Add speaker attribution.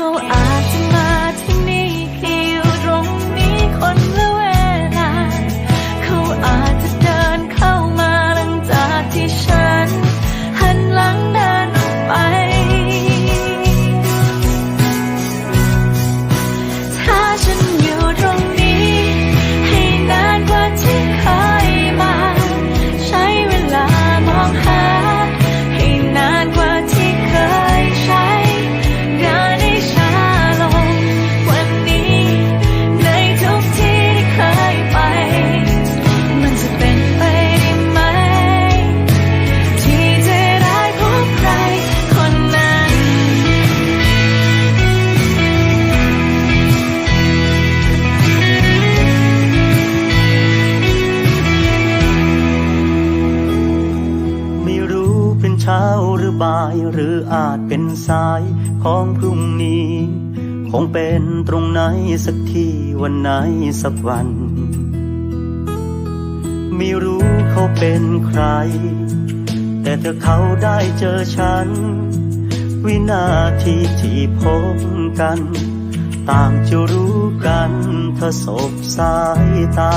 Speaker 1: เขาอาจจะมาที่นี่แค่อยู่ตรงนี้คนละเวลา เขาอาจจะเดินเข้ามาหลังจากที่ฉัน
Speaker 2: ช้าหรือบ่ายหรืออาจเป็นสายของพรุ่งนี้ คงเป็นตรงไหนสักที่วันไหนสักวัน ไม่รู้เขาเป็นใคร แต่ถ้าเขาได้เจอฉัน วินาทีที่พบกัน ต่างจะรู้กันถ้าสบสายตา